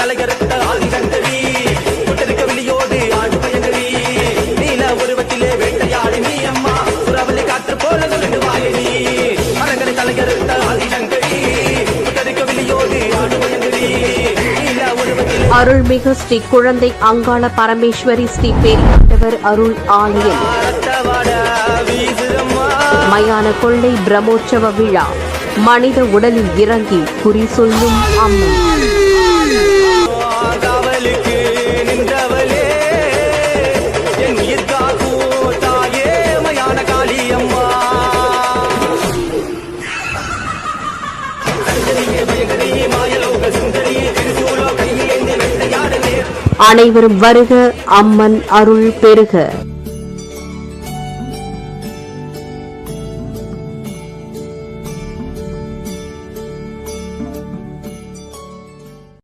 தலைகரத்த ஆதிகண்டவி கொட்டரிக்க விழியோடு ஆடு பயங்கரி நீல உருவத்திலே வேட்டையாடி நீ அம்மா. சுறாவளி காற்று போல சொல்லிட்டு வாயடி மலங்கட தலைகரத்த ஆதிகண்டவி கொட்டரிக்க விழியோடு ஆடு பயங்கரி அருள்மிகு ஸ்ரீ குழந்தை அங்காள பரமேஸ்வரி ஸ்ரீ பெரியாண்டவர் அருள் ஆலயம். மயான கொள்ளை பிரம்மோற்சவ விழா. மனித உடலில் இறங்கி குறி சொல்லும் அம்மன். அனைவரும் வருக அம்மன் அருள் பெருக